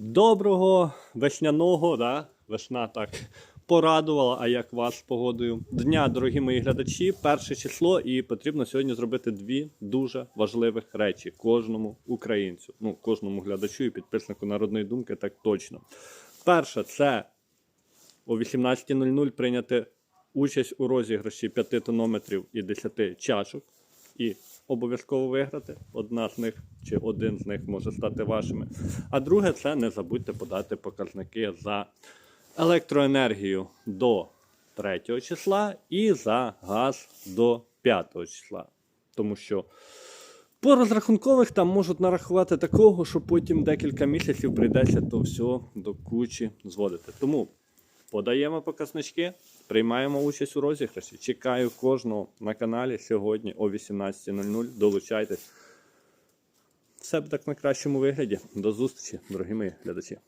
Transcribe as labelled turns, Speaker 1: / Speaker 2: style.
Speaker 1: Доброго весняного, да? весна так порадувала, а як вас з погодою. Дня, дорогі мої глядачі, перше число, і потрібно сьогодні зробити дві дуже важливих речі кожному українцю, ну, кожному глядачу і підписнику народної думки, так точно. Перше, це о 18.00 прийняти участь у розіграші 5 тонометрів і 10 чашок. І обов'язково виграти. Одна з них чи один з них може стати вашими. А друге, це не забудьте подати показники за електроенергію до 3 числа і за газ до 5 числа. Тому що по розрахункових там можуть нарахувати такого, що потім декілька місяців прийдеться то все до кучі зводити. Тому подаємо показнички, приймаємо участь у розіграші. Чекаю кожного на каналі сьогодні о 18.00. Долучайтесь. Все буде так на кращому вигляді. До зустрічі, дорогі мої глядачі.